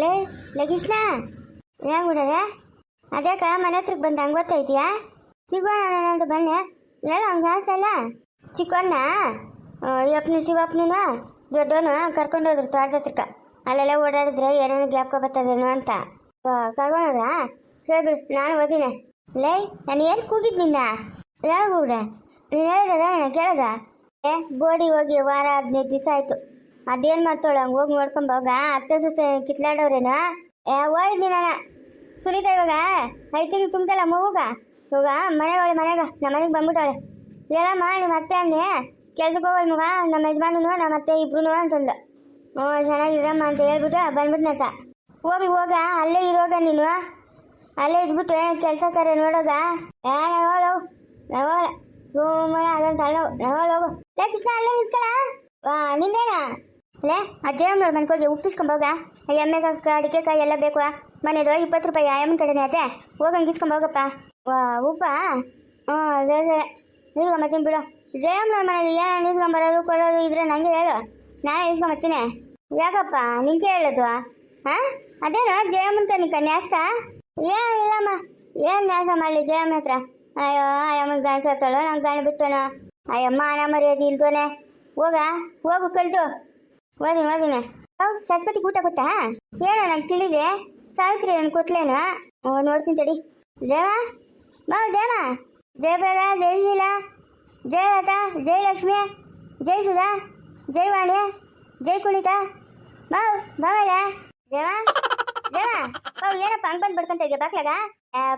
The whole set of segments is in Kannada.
ಲೇ ಲಗಿಷ್ಣ ಏನಾಗ್ಬಿಡದೆ ಅದ್ಯಾಕ ಮನೆ ಹತ್ರಕ್ಕೆ ಬಂದು ಹಂಗೆ ಇದೀಯಾ ಸಿಗೋಣ ಬನ್ನಿ. ಎಲ್ಲ ಹಂಗೆ ಅನ್ಸಲ್ಲ ಚಿಕ್ಕಣ್ಣ ಯಪ್ಪನು ಶಿವಪ್ಪನು ದೊಡ್ಡವನು ಕರ್ಕೊಂಡೋದ್ರು ತೋಟದ ಹತ್ರಕ್ಕ. ಅಲ್ಲೆಲ್ಲ ಓಡಾಡಿದ್ರೆ ಏನೇನು ಗ್ಯಾಪ್ಕೊ ಬರ್ತದೇನೋ ಅಂತ. ಕರ್ಕೊಂಡೋದ್ರ ಸರಿ ಬಿಡು, ನಾನು ಓದಿನಿ ಲೇ, ನಾನು ಏನು ಕೂಗಿದ್ ನಿನ್ನ? ಯಾವ ಕೂಗ್ದೆ ನೀನು ಹೇಳಿದ ಕೇಳದ? ಏ, ಬೋಡಿ ಹೋಗಿ ವಾರ ಹದಿನೈದು ದಿವಸ ಆಯ್ತು. ಅದೇನು ಮಾಡ್ತಾಳೆ? ಹಂಗೆ ಹೋಗಿ ನೋಡ್ಕೊಂಬೋಗ ಹೋಗ? ಅತ್ತೆ ಸೊಸೆ ಕಿತ್ಲಾಡೋರೇನು? ಏ ನೀನ ಸುನೀತಾ ಇವಾಗ? ಐದು ತಿಂಗಳು ತುಂಬ್ತಲ್ಲ ಮಗುಗ ಇವಾಗ ಮನೆಗೆ ಅವಳೆ ಮನೆಗ ನಮ್ಮ ಮನೆಗೆ ಬಂದ್ಬಿಟ್ಟವಳೆ. ಹೇಳಮ್ಮ ನಿಮ್ಮ ಅತ್ತೆ ಅನ್ನಿ ಕೆಲ್ಸಕ್ಕೆ ಹೋಗೋದು ಮಗ ನಮ್ಮ ಯಜಮಾನನು ನಮ್ಮ ಅತ್ತೆ ಇಬ್ರು ಅಂತಂದು. ಹ್ಞೂ ಚೆನ್ನಾಗಿರಮ್ಮ ಅಂತ ಹೇಳ್ಬಿಟ್ಟು ಬಂದ್ಬಿಟ್ನಂತ ಹೋಗಿ, ಹೋಗ. ಅಲ್ಲೇ ಇರೋಗ ನೀನು? ಅಲ್ಲೇ ಇದ್ಬಿಟ್ಟು ಏನು ಕೆಲಸ ಕರೆ ನೋಡೋಗ ನಾನು ಹೋಗಲ್ಲ ಗುಮ್ಮನ ಅದಂತ ಅಲ್ಲ ನಾನು ಹೋಗು. ಲೇ, ಕೃಷ್ಣ, ಅಲ್ಲೇ ನಿಂತ್ಕಳ? ನಿಂದೇನಾ? ಲೇ ಅಜ್ಜಯ್ಯಮ್ಮನವ್ರ ಮನೆಗೆ ಹೋಗಿ ಉಪ್ಪಿಸ್ಕೊಂಬೋಗ ಎಮ್ಮೆಗೆ ಅಡಿಕೆ ಕಾಯಿ ಎಲ್ಲ ಬೇಕು. ಮನೆದು ಇಪ್ಪತ್ತು ರೂಪಾಯಿ ಅಮ್ಮನ ಕಡೆನೇ ಅದೆ. ಹೋಗಂಗೆ ವಾ, ಉಪ್ಪ? ಹ್ಞೂ ಅದೇ ಸರಿ. ಇಸ್ಕೊಂಬತ್ತೀನಿ ಬಿಡು. ಜಯಮ್ಮನವ್ರ ಮನೆಗೆ ಏನು ಇಸ್ಕೊಂಬರೋದು ಕೊಡೋದು ಇದ್ರೆ ನನಗೆ ಹೇಳು. ನಾನು ಇಸ್ಕೊಂಬತ್ತೀನಿ ಯಾಕಪ್ಪ? ನಿಂಗೆ ಹೇಳೋದು? ಹಾಂ? ಅದೇನು ಜಯಮ್ಮನ ಕನಿಕ ನ್ಯಾಸ? ಏನು ಇಲ್ಲಮ್ಮ. ಏನು ನ್ಯಾಸ ಮಾಡಲಿ ಜಯಮ್ಮನ ಹತ್ರ? ಅಯ್ಯೋ ಅಯ್ಯಮ್ಮನ ಗಾಣ ಸತ್ತಳು ನಂಗೆ ಗಾಣ ಬಿಟ್ಟನೋ. ಅಯ್ಯಮ್ಮ ಅನ ಮರ್ಯಾದೆ ಇಲ್ದೋನೆ. ಹೋಗ? ಹೋಗು, ಕಳ್ದು. ಓದಿನ ಓದಿನ ಹೌದು, ಸರಸ್ವತಿ ಊಟ ಕೊಟ್ಟ? ಏನೋ ನಂಗೆ ತಿಳಿದೆ. ಸಾವಿತ್ರಿ ನಾನು ಕೊಟ್ಲೇನು? ನೋಡ್ತೀನಿ ತಡಿ. ದೇವ? ಬಾವು ದೇವ. ಜಯಪ್ರದ ಜಯಶೀಲ ಜಯಲತ ಜಯಲಕ್ಷ್ಮಿ ಜಯ ಸುಧಾ. ಜಯವಾಣಿ ಜೈ ಕುಣಿತ. ಬಾವು ಬಾವಯ್ಯ ದೇವ? ದೇವ? ಬಾವು ಏನಪ್ಪ ಹಂಗೆ ಬಂದು ಬಡ್ಕೊಂತ ಇದೆಯಾ ಬಾಕ್ಲಾಗ?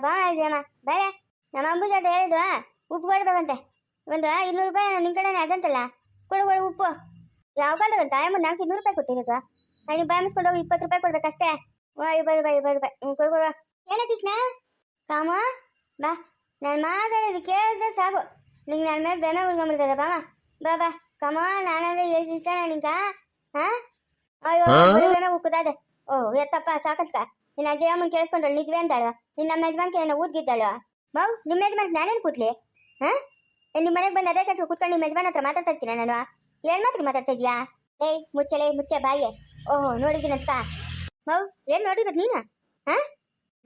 ಬಾವ ದೇವ ಬರೇ ನಮ್ಮ ಅಂಬುಜ ಅಂತ ಹೇಳಿದ್ವಾ? ಉಪ್ಪು ಕೊಡ್ಬೇಕಂತೆ. ಒಂದು ಇನ್ನೂರು ರೂಪಾಯಿ ನಿಮ್ಮ ಕಡೆನೇ ಅದಂತಲ್ಲ. ಕೊಡು ಕೊಡು, ಉಪ್ಪು. ಯಾವ ದಾಯಮ್ಮ ನಾಲ್ಕು ಇನ್ನೂರು ರೂಪಾಯಿ ಕೊಟ್ಟಿರೋದು ನೀವು ಬಾಯ್ ಮುಚ್ಕೊಂಡು ಹೋಗಿ ಇಪ್ಪತ್ತು ರೂಪಾಯಿ ಕೊಡ್ಬೇಕಷ್ಟೇ. ವಾಯ್ ಬಾಯ್ ಬಾಯ್ ಬಾಯ್ ಬಾಯ್ ಹ್ಞೂ ಕೊಡು ಕೊಡು ಏನ ಕೃಷ್ಣ? ಕಾಮ ಬಾ. ನಾನು ಮಾತಾಡೋದು ಕೇಳಿದ್ರೆ ಸಾಕು. ನಿಂಗೆ ನನ್ನ ಮೇಲೆ ಬೆನ ಉಳ್ಕೊಂಬಿಡ್ತದೆ ಬಾಮ ಬಾ. ಬಾ ಕಮ ನಾನಂದ್ರೆ ಎಷ್ಟು ಇಷ್ಟ ನನಗ ಹಾ? ಅಯ್ಯೋ ಉಕ್ಕುತ್ತದೆ ಓ ಎತ್ತಪ್ಪ ಸಾಕತ್ಕ. ನಿನ್ನ ಅಜ್ಜಿ ಅಮ್ಮನ ಕೇಳಿಸ್ಕೊಂಡ್ರೆ ನಿಜವೇ ಅಂತಾಳ ನಿನ್ನ ನಮ್ಮ ಯಜಮಾನ್ಕೆ ಏನೋ ಊದ್ಗಿದ್ದಾಳು. ಬಾವು ನಿಮ್ಮ ಯಜಮಾನ್ ನಾನೇನು ಕೂತ್ಲಿ? ಹಾ? ನಿಮ್ಮ ಮನೆಗೆ ಬಂದು ಅದೇ ಕೆಲಸ ಕೂತ್ಕೊಂಡು ನಿಮ್ಮ ಯಜಮಾನ್ ಹತ್ರ ಮಾತಾಡ್ತಾ ಇರ್ತೀನಿ ನಾನು? ಏನ್ ಮಾತ್ರ ಮಾತಾಡ್ತಾ ಇದ್ಯಾ? ಏ, ಮುಚ್ಚಲೆ, ಮುಚ್ಚೆ ಬಾಯಿ. ಓಹೋ, ನೋಡಿದ್ದೀನಂತ. ಮೌ, ಏನ್ ನೋಡಿರೋದು ನೀನು? ಹಾ?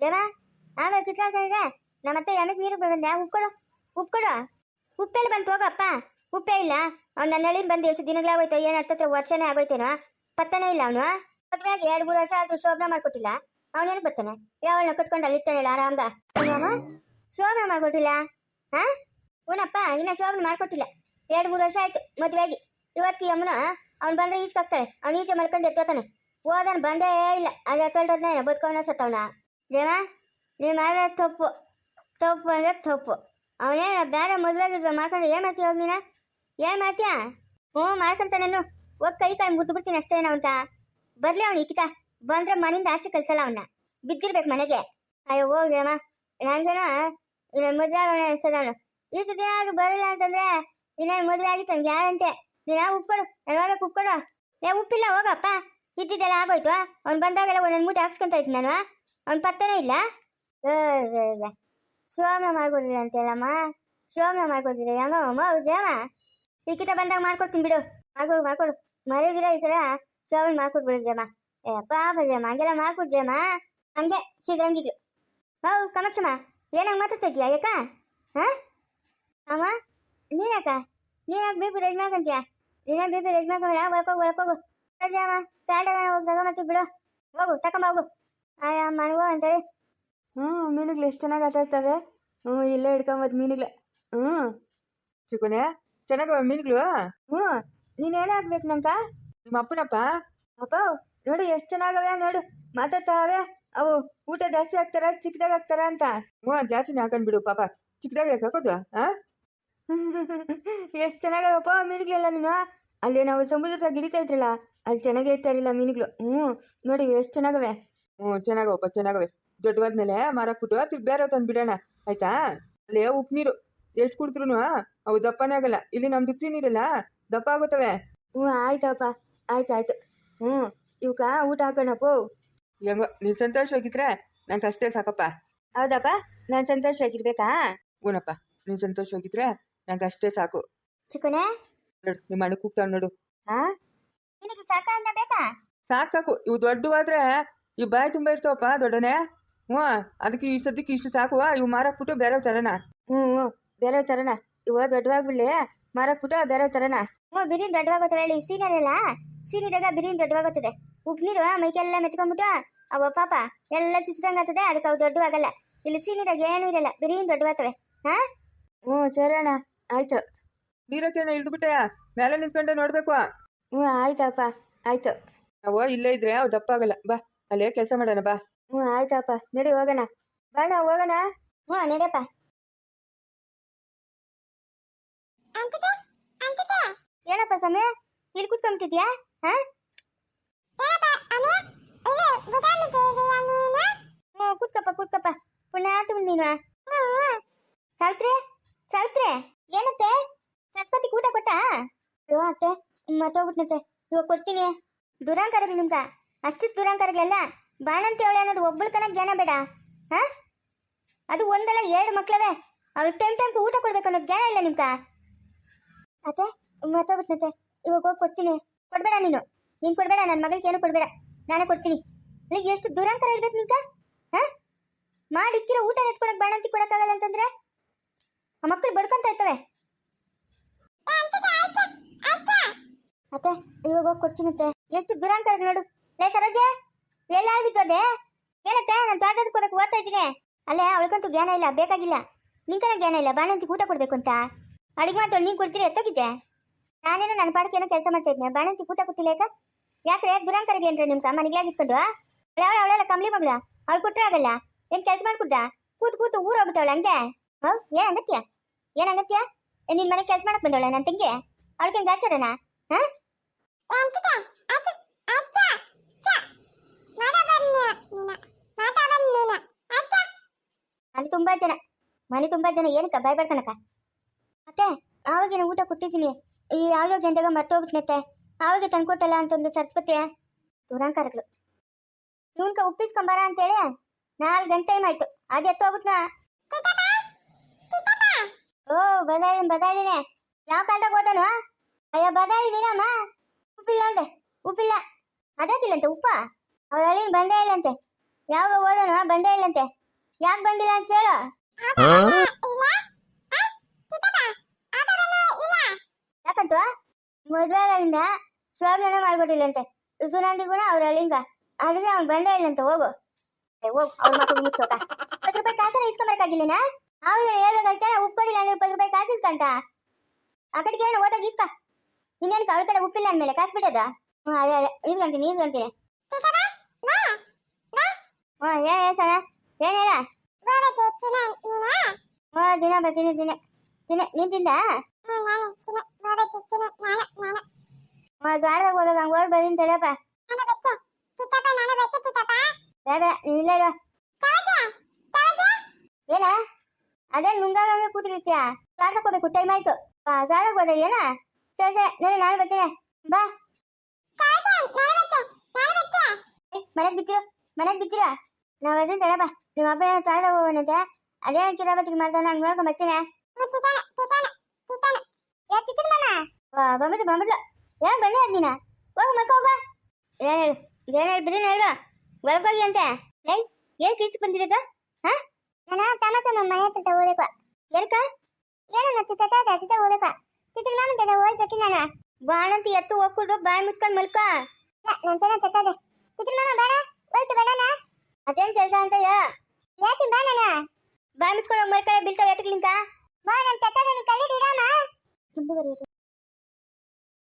ದೇವಾ ಆಮೇಲೆ ಕಿತ್ಲಾಡ್ತಾ ನಮ್ಮ ಅತ್ತೆ ಎಣ್ಣೆಗೆ ನೀರು ಬಂದೆ ಉಪ್ಕೊಡು ಉಪ್ಕೊಡು ಉಪ್ಪೆಲ್ಲ ಬಂತು ಹೋಗಪ್ಪ. ಉಪ್ಪೇ ಇಲ್ಲ. ಅವ್ನು ನನ್ನ ಹಳ್ಳಿ ಬಂದು ಎಷ್ಟು ದಿನಗಳಾಗೋಯ್ತು, ಏನು ಹತ್ತತ್ರ ವರ್ಷನೇ ಆಗೋಯ್ತೇನೋ. ಪತ್ತನೇ ಇಲ್ಲ ಅವನು. ಮದ್ವೆಯಾಗಿ ಎರಡು, ಮೂರು ವರ್ಷ ಆದ್ರೂ ಶೋಭನ ಮಾಡ್ಕೊಟ್ಟಿಲ್ಲ. ಅವನೇನು ಬರ್ತಾನೆ ಯಾವಳನ್ನ ಕಟ್ಕೊಂಡು ಅಲ್ಲಿರ್ತಾನೆ ಆರಾಮ್ದ. ಶೋಭನ ಮಾಡ್ಕೊಟ್ಟಿಲ್ಲ? ಹಾ? ಊನಪ್ಪ ಇನ್ನ ಶೋಭನ ಮಾಡ್ಕೊಟ್ಟಿಲ್ಲ. ಎರಡು, ಮೂರು ವರ್ಷ ಆಯ್ತು ಮದ್ವೆಯಾಗಿ. ಇವತ್ತಿಗೆ ಯಮುನ, ಅವ್ನು ಬಂದ್ರೆ ಈಸ್ಕಾಗ್ತಾನೆ ಅವ್ನು ಈಚೆ ಮಲ್ಕೊಂಡು ಎತ್ತೋತಾನೆ ಹೋದನ್ ಬಂದೇ ಇಲ್ಲ. ಅದು ಎತ್ತೊಳ್ದದ್ನ ಬದುಕೋನ ಸತ್ತವನ. ದೇವ, ನೀನು ಮಾಡಿದ್ರೆ ತಪ್ಪು ತಪ್ಪು ಅಂದ್ರೆ ತಪ್ಪು. ಅವನೇನು ಬೇರೆ ಮದುವೆಗಿದ್ರು ಮಾಡ್ಕೊಂಡು ಏನು ಮಾಡ್ತೀಯ ಹೋಗಿ ನೀನ? ಏನು ಮಾಡ್ತೀಯ? ಹ್ಞೂ ಮಾಡ್ಕೊಂತಾನೇನು ಹೋಗಿ ಕೈ ಕಾಯಿ ಮುದ್ದು ಬಿಡ್ತೀನಿ ಅಷ್ಟೇನ ಅವನ್ಕ ಬರ್ಲಿ ಅವ್ನು ಇಕ್ಕಿತ ಬಂದ್ರೆ ಮನೆಯಿಂದ ಆಚೆ ಕಲಿಸಲ್ಲ ಅವನ್ನ ಬಿದ್ದಿರ್ಬೇಕು ಮನೆಗೆ. ಅಯ್ಯೋ, ಹೋಗಿ ಅಮ್ಮ ನಂಗೇನೋ ಇನ್ನೊಂದು ಮದುವೆ ಆಗೋಣ ಅನ್ಸ್ತದ ಅವನು. ಇಷ್ಟು ದಿನ ಆದ್ರೂ ಬರಲ್ಲ ಅಂತಂದ್ರೆ ಇನ್ನೇನು ಮದುವೆ ಆಗಿತ್ತು? ಅವ್ನಿಗೆ ಯಾರಂತೆ? ನೀನು ಉಪ್ಕೊಡು, ನಾನು ಉಪ್ಕೊಡು ಏ, ಉಪ್ಪಿಲ್ಲ, ಹೋಗಪ್ಪ. ಇದ್ದಿದ್ದೆಲ್ಲ ಆಗೋಯ್ತು. ಅವ್ನು ಬಂದಾಗೆಲ್ಲ ಒಂದೊಂದು ಮೂಟೆ ಹಾಕ್ಸ್ಕೊಂತ ಇತ್ತು ನಾನು. ಅವ್ನು ಪತ್ತನೇ ಇಲ್ಲ. ಶೋಭನ ಮಾಡ್ಕೊಡಿಲ್ಲ ಅಂತೇಳಮ್ಮ ಶೋಭನ ಮಾಡ್ಕೊಡ್ತಿದ್ದೆ ಹೆಂಗಮ್ಮ ಜಯಮ್ಮ? ಲಿಖಿತ ಬಂದಾಗ ಮಾಡ್ಕೊಡ್ತೀನಿ ಬಿಡು. ಮಾಡ್ಕೊಡು ಮಾಡ್ಕೊಡು. ಮರೆಗಿರ ಈ ಥರ ಶೋಭನ ಮಾಡ್ಕೊಟ್ಬಿಡಿದ್ರಮ್ಮ ಏ, ಪಾಪ ಜಯಮ್ಮ, ಹಂಗೆಲ್ಲ ಮಾಡ್ಕೊಡ್ಜಮ್ಮ ಹಂಗೆ ಸಿದ್ರಂಗಿದ್ಲು ಹೌ ಕಮಕ್ಷಮ್ಮ ಏನಂಗೆ ಮಾತಾಡ್ತಿದ್ಯಾ ಯಾಕ? ಹಾಂ? ಅಮ್ಮ ನೀನಕ್ಕ ನೀನಾಗ ಬೇಕು ನೀನ ಬೇಕು ರಜ್ಮಾಕಲ್ಲ ಒಳ್ಕೋಗು ಒಳ್ಕೋಗು ಅಮ್ಮ. ಪ್ಯಾಂಟ್ ಹೋಗಿ ತಗೊಂಬತ್ತಿ ಬಿಡು. ಹೋಗು ತಕೊಂಬ ಹೋಗು. ಆಯಾ ಮನಗೋ ಅಂತೇಳಿ. ಹ್ಞೂ ಮೀನುಗಳು ಎಷ್ಟು ಚೆನ್ನಾಗಿ ಆಟ ಆಡ್ತವೆ. ಹ್ಞೂ ಇಲ್ಲೇ ಹಿಡ್ಕೊಂಬತ್ತು ಮೀನುಗಳು. ಹ್ಞೂ. ಚಿಕ್ಕನೇ ಚೆನ್ನಾಗವ ಮೀನುಗಳು? ಹ್ಞೂ. ನೀನೇನು ಆಗ್ಬೇಕು ನಂಕ ನಿಮ್ಮ ಅಪ್ಪನಪ್ಪ? ಅಪ್ಪ ನೋಡು ಎಷ್ಟು ಚೆನ್ನಾಗವೆ ನೋಡು. ಮಾತಾಡ್ತಾವೆ ಅವು. ಊಟ ಜಾಸ್ತಿ ಆಗ್ತಾರ ಚಿಕ್ಕದಾಗ ಆಗ್ತಾರ ಅಂತ. ಹ್ಞೂ ಜಾಸ್ತಿನೇ ಹಾಕೊಂಡ್ ಬಿಡು ಪಾಪ. ಚಿಕ್ಕದಾಗ ಯಾಕೆ ಹಾಕೋದು ಆ? ಎಷ್ಟು ಚೆನ್ನಾಗವಪ್ಪ ಮೀನುಗಳೆಲ್ಲ ನೀನು? ಅಲ್ಲಿ ನಾವು ಸಮುದ್ರದಾಗ ಹಿಡಿತಾ ಇದ್ರಲ್ಲ ಅಲ್ಲಿ ಚೆನ್ನಾಗೇ ಇರ್ತಾ ಇರಲಿಲ್ಲ ಮೀನುಗಳು. ಹ್ಞೂ ನೋಡಿ ಎಷ್ಟು ಚೆನ್ನಾಗವೆ. ಹ್ಞೂ ಚೆನ್ನಾಗವಪ್ಪ ಚೆನ್ನಾಗವೆ. ದೊಡ್ಡವಾದ್ಮೇಲೆ ಕೊಟ್ಟು ಅದು ಬೇರೆ ತಂದು ಬಿಡೋಣ ಆಯ್ತಾ? ಅಲ್ಲಿ ಉಪ್ಪು ನೀರು. ಎಷ್ಟು ಕುಡಿದ್ರು ಅವು ದಪ್ಪನೇ ಆಗಲ್ಲ. ಇಲ್ಲಿ ನಮ್ದು ಸಿ ನೀರಲ್ಲ ದಪ್ಪ ಆಗುತ್ತವೆ. ಹ್ಞೂ ಆಯ್ತಪ್ಪ ಆಯ್ತು ಆಯ್ತು. ಹ್ಞೂ ಇವಕ್ಕ ಊಟ ಹಾಕೋಣಪ್ಪ ಹೆಂಗೋ ನೀನು ಸಂತೋಷವಾಗಿದ್ರೆ ನಂಗೆ ಅಷ್ಟೇ ಸಾಕಪ್ಪ. ಹೌದಪ್ಪ ನಾನು ಸಂತೋಷವಾಗಿರ್ಬೇಕಾ ಹ್ಞೂನಪ್ಪ ನೀನು ಸಂತೋಷವಾಗಿದ್ರೆ ನಂಗೆ ಅಷ್ಟೇ ಸಾಕು. ಚಿಕ್ಕನೆ ನೋಡು ನಿಮ್ಮ ಅಣ್ಣ ಕೂಗ್ತಾವ್ ನೋಡು. ಹಾ? ನಿನಗೆ ಸಾಕ ಅನ್ನ ಬೇಕಾ? ಸಾಕು ಸಾಕು ಇವು ದೊಡ್ಡವಾದ್ರೆ ಈ ಬಾಯಿ ತುಂಬ ಇರ್ತಾವಪ್ಪ ದೊಡ್ಡನೆ? ಹ್ಞೂ ಅದಕ್ಕೆ ಈ ಸದ್ಯಕ್ಕೆ ಇಷ್ಟು ಸಾಕು ಇವು ಮಾರಾಕ್ಬಿಟ್ಟು ಬೇರೆ ತರನ? ಹ್ಞೂ ಹ್ಞೂ ಬೇರೆ ತರನ. ಇವ ದೊಡ್ಡವಾಗ್ಬಿಡ್ಲಿ ಮಾರಾಕ್ಬಿಟ್ಟು ಬೇರೆ ಥರನ ಹ್ಞೂ ಬಿರಿಯಾನಿ ದೊಡ್ಡವಾಗೋತಾರೆ ಹೇಳಿ ಸೀನಿಯರ್ ಅಲ್ಲ? ಸೀನಿಯರಾಗ ಬಿರಿಯಾನಿ ದೊಡ್ಡವಾಗುತ್ತದೆ ಉಪ್ಪು ನೀರು ಮೈಕೆಲ್ಲ ಮೆತ್ಕೊಂಡ್ಬಿಟ್ಟು ಅವ ಪಾಪ ಎಲ್ಲ ಚುಚ್ಚಿದಂಗೆ ಆಗ್ತದೆ ಅದಕ್ಕೆ ಅವು ದೊಡ್ಡವಾಗಲ್ಲ. ಇಲ್ಲಿ ಸೀನಿಯರಾಗ ಏನೂ ಇರಲ್ಲ ಬಿರಿಯಾನಿ ದೊಡ್ಡವಾಗ್ತವೆ. ಹಾ? ಹ್ಞೂ ಸರಿ ಅಣ್ಣ ಆಯ್ತು. ನೀರಕ್ಕೆ ಇಳಿದ್ಬಿಟ್ಟೆ. ಮೇಲೆ ನಿಂತ್ಕೊಂಡೆ ನೋಡಬೇಕು. ಹ್ಞೂ ಆಯ್ತಪ್ಪ ಆಯ್ತು. ನಾವು ಇಲ್ಲೇ ಇದ್ರೆ ಅವು ದಪ್ಪ ಆಗಲ್ಲ ಬಾ ಅಲ್ಲೇ ಕೆಲಸ ಮಾಡೋಣ ಬಾ. ಹ್ಞೂ ಆಯ್ತಪ್ಪ ನಡಿ ಹೋಗೋಣ. ಬಾಣ ಹೋಗೋಣ. ಹ್ಞೂ ನಡಿಯಪ್ಪ. ಏನಪ್ಪ ಸಮಯ? ಇಲ್ಲಿ ಕೂತ್ಕೊಂಬಿಟ್ಟಿದ್ಯಾ ಹಾ? ಹ್ಞೂ ಕುತ್ಕಪ್ಪ ಕೂತ್ಕಪ್ಪ. ತುಂಬ ನೀನು ಸಾವಿತ್ರಿ ಸಾವಿತ್ರಿ ಏನತ್ತೆ ಸತ್ಪತಿ ಊಟ ಕೊಟ್ಟ ಅಯ್ಯೋ ಅತ್ತೆ ಮರ್ತೋಗ್ಬಿಟ್ನತ್ತೆ ಇವಾಗ ಕೊಡ್ತೀನಿ. ದುರಾಂಕಾರಗಳು ನಿಮ್ಗ. ಅಷ್ಟು ದುರಾಂಕಾರಗಳೆಲ್ಲ ಬಾಣಂತಿ ಅವಳೆ ಅನ್ನೋದು ಒಬ್ಬಳ ಜ್ಞಾನ ಬೇಡ. ಹಾ? ಅದು ಒಂದಲ್ಲ, ಎರಡು ಮಕ್ಳವೇ ಅವ್ಳು ಟೈಮ್ ಟೈಮ್ ಊಟ ಕೊಡ್ಬೇಕು ಅನ್ನೋದು ಜ್ಞಾನ ಇಲ್ಲ ನಿಮ್ಗ. ಅತ್ತೆ ಮರ್ತೋಗ್ಬಿಟ್ನಂತೆ ಇವಾಗ ಹೋಗಿ ಕೊಡ್ತೀನಿ. ಕೊಡ್ಬೇಡ ನೀನು. ನೀನು ಕೊಡ್ಬೇಡ ನನ್ನ ಮಗಳಿಗೆ ಏನು ಕೊಡ್ಬೇಡ. ನಾನೇ ಕೊಡ್ತೀನಿ. ಇಲ್ಲಿ ಎಷ್ಟು ದುರಾಂಕಾರ ಇರ್ಬೇಕು ನಿಮಗೆ? ಹಾ? ಮಾಡಿಕ್ಕಿರೋ ಊಟ ಎತ್ಕೊಡಕ್ ಬಾಣಂತಿ ಕೊಡಕ್ಕಾಗಲ್ಲ ಅಂತಂದ್ರೆ? ಆ ಮಕ್ಕಳು ಬಡ್ಕೊಂತ ಇರ್ತವೆ. ಅತ್ತೆ ಇವಾಗ ಹೋಗಿ ಎಷ್ಟು ದುರಾಂಕಾರ ಇದೆ ನೋಡು. ಲೇ ಸರೋಜೆ ಎಲ್ಲ ಬಿದ್ದೋದೆ ಏನತ್ತೆ ನಾನು ತೋಟದ ಕೊಡಕ್ಕೆ ಓದ್ತಾ ಇದ್ದೀನಿ. ಅಲ್ಲೇ ಅವಳಿಗಂತೂ ಜ್ಞಾನ ಇಲ್ಲ ಬೇಕಾಗಿಲ್ಲ. ನಿಂತನ ಜ್ಞಾನ ಇಲ್ಲ ಬಾಣಂತಿ ಊಟ ಕೊಡ್ಬೇಕು ಅಂತ. ಅಡಿಗೆ ಮಾಡ್ತಾಳೆ ನೀನು ಕೊಡ್ತೀರಿ ಎತ್ತೋಗಿದ್ದೆ? ನಾನೇನೋ ನನ್ನ ಪಾಡಕ್ಕೆ ಏನೋ ಕೆಲಸ ಮಾಡ್ತಾ ಇದ್ದೆ ಬಾಣಂತಿ ಊಟ ಕೊಟ್ಟಿಲ್ಲ ಯಾಕ? ಯಾಕ್ರೆ ದುರಾಂಕಾರಗಳೇನ್ರಿ ನಿಮ್ಮ ಮನೆಗ್ಲಾಗ ಇಟ್ಕೊಂಡು? ಅವಳ ಅವಳೆಲ್ಲ ಕಮ್ಲಿ ಮಗಳ? ಅವಳು ಕೊಟ್ಟರೆ ಆಗಲ್ಲ. ಏನ್ ಕೆಲಸ ಮಾಡ್ಕೊಡ್ದ? ಕೂತು ಕೂತು ಊರು ಹೋಗ್ಬಿಟ್ಟವಳ ಹಂಗೆ? ಹೌ ಏನ್ ಹಂಗತ್ಯ? ಏನ್ ಹಂಗತ್ಯ? ಏ, ನಿನ್ ಮನೆ ಕೆಲಸ ಮಾಡಕ್ ಬಂದವಳ ನನ್ನ ತಂಗಿ? ಅವಳಿಗೆ ಗಾಚಾರನ ಹಾ? ಮನೆ ತುಂಬಾ ಜನ ಮನೆ ತುಂಬಾ ಜನ. ಏನಕ್ಕ ಬಾಯ್ ಬರ್ಕಣಕ ಮತ್ತೆ ಆವಾಗಿನ ಊಟ ಕೊಟ್ಟಿದ್ದೀನಿ. ಈ ಯಾವ್ಯಾವ ಗಂಟೆಗ ಮರ್ತೋಗ್ಬಿಟ್ನತ್ತೆ. ಆವಾಗ ತಂದ್ಕೊಟ್ಟಲ್ಲ ಅಂತಂದು ಸರಸ್ವತಿ ದುರಾಂಕಾರಗಳು. ಇವನ್ಕ ಉಪ್ಪಿಸ್ಕೊಂಬಾರ ಅಂತೇಳಿ ನಾಲ್ಕು ಗಂಟೆ ಟೈಮ್ ಆಯ್ತು. ಅದು ಎತ್ತೋಗ್ಬಿಟ್ನ? ಓ ಬದಾಯಿದ್ದೀನಿ ಬದಾಯಿದ್ದೀನಿ ಯಾವ ಕಾಲದಾಗ ಹೋದನು? ಅಯ್ಯೋ ಬದಾಯಿದ್ದೀನಮ್ಮ ಉಪ್ಪಿಲ್ಲ ಅಂತೆ ಉಪ್ಪಿಲ್ಲ. ಅದಾಕಿಲ್ಲಂತೆ ಉಪ್ಪ. ಅವ್ರ ಅಲ್ಲಿ ಬಂದೇ ಇಲ್ಲಂತೆ. ಯಾವಾಗ ಹೋದನು ಬಂದೇ ಇಲ್ಲಂತೆ. ಯಾಕೆ ಬಂದಿಲ್ಲ ಅಂತ ಕೇಳು. ಯಾಕಂತ? ಮದ್ವೆಯಿಂದ ಶೋಭನ ಮಾಡ್ಕೊಟ್ಟಿಲ್ಲಂತೆ. ಸುನಂದಿಗುಣ ಅವ್ರ ಅಳಿಂಗ ಅದಕ್ಕೆ ಅವ್ನು ಬಂದೇ ಇಲ್ಲಂತೆ ಹೋಗು. ಹೋಗ್ ಅವ್ರ ಮಕ್ಕಳು ಮುಚ್ಚೋಕ ಹತ್ತು ರೂಪಾಯಿ ಕಾಸನ್ನ ಇಸ್ಕೊಂಬರ್ಕಾಗಿಲ್ಲನ ಅವ್ರಿಗೆ ಹೇಳ್ಬೇಕಾಯ್ತಾ ಉಪ್ಪಿಲ್ಲ ಅಂದ್ರೆ ಇಪ್ಪತ್ತು ರೂಪಾಯಿ ಕಾಸು ಇಸ್ಕಂತ. ಆ ಕಡೆಗೆ ಏನು ಓದಾಗ ಇಸ್ಕ. ಇನ್ನೇನು ಅವಳ ಕಡೆ ಉಪ್ಪಿಲ್ಲ ಅಂದ್ಮೇಲೆ ಕಾಸು ಬಿಟ್ಟದ ಹ್ಞೂ ಅದೇ ಅದೇ. ಇಸ್ಕಂತೀನಿ ಇಸ್ಕಂತೀನಿ ಹ್ಞೂ ಏನ್ ಏನ್ ಸಣ ಏನ್ ಹೇಳ ಹ್ಞೂ ದಿನ ಬರ್ತೀನಿ ದಿನ ತಿನ್ನೆ ನೀನು ತಿಂದ? ಹ್ಞೂ ದ್ವಾರದಾಗ ಹೋದಾಗ ಹಂಗೆ ಓಡ್ ಬರ್ತೀನಿ ತಡಿಯಪ್ಪ. ಬೇಡ ಇಲ್ಲ ಇರು. ಏನ? ಅದೇ ನುಂಗಾಗ ಕೂತಿರ್ತೀಯ ಗಾಡ್ದಾಗ ಹೋಗ್ಬೇಕು, ಟೈಮ್ ಆಯ್ತು. ಗಾಡ್ದಾಗ ಹೋದ, ಏನ? ಸರಿ ಸರಿ. ನೋಡಿ ನಾನು ಬರ್ತೀನಿ. ಬಾ. ಮನೆಗೆ ಬಿತ್ತಿರು ಮನೆಗೆ ಬಿತ್ತಿರ ನಾವ್ ಅದನ್ನ ತಡಬ ನಿಮ್ಮ ಅಪ್ಪ ಏನೋ ತಾಳ್ದಾಗ ಹೋಗೋಣಂತೆ ಅದೇ ಕಿರಾಬತ್ತಿಗೆ ಮಾಡ್ತಾನೆ ಹಂಗೆ ನೋಡ್ಕೊಂಡ್ ಬರ್ತೀನಿ. ಬಂಬಿಟ್ಟು ಬಂಬಿಟ್ಲು ಏನ್ ಬಂದೆ ಅದ್ ಹೋಗ ಮತ್ತೆ ಹೋಗ ಏನ್ ಹೇಳು ಏನ್ ಹೇಳಿ ಬಿಡಿ ಹೇಳು? ಹೊರಗೋಗಿ ಅಂತೆ? ಏಯ್ ಏನ್ ಕಿಚ್ಚು ಬಂದಿರೋದು? ಹಾ? ನಾನು ತಮಾಚ ಮನೆ ಹತ್ರ ತಗೋಬೇಕು. ಏನಕ್ಕ? ಏನು ಮತ್ತೆ ತತ ತತ ಹೋಗಬೇಕ ತಿತ್ರ ಮಾಮ ತದ ಹೋಗ್ಬೇಕು ನಾನು. ಬಾಣಂತಿ ಎತ್ತು ಹೋಗ್ಕೊಡು ಬಾಯಿ ಮುಚ್ಕೊಂಡು ಮಲ್ಕ. ನಂತನ ತತ್ತದೆ ತಿತ್ರ ಮಾಮ ಬೇಡ ಹೋಯ್ತು ಬೇಡನ ಅದೇನ್ ಕೆಲಸ ಅಂತ ಯಾಕೆ ಬಾ ನಾನು ಬಾಯಿ ಮುಚ್ಕೊಂಡು ಹೋಗಿ ಮಲ್ಕ ಬೀಳ್ತಾವ ಎಟ್ಟಕ್ಲಿಂತ ಬಾ ನನ್ ತತ್ತದೆ ನೀ ಕಲ್ಲಿಡಿ ರಾಮ.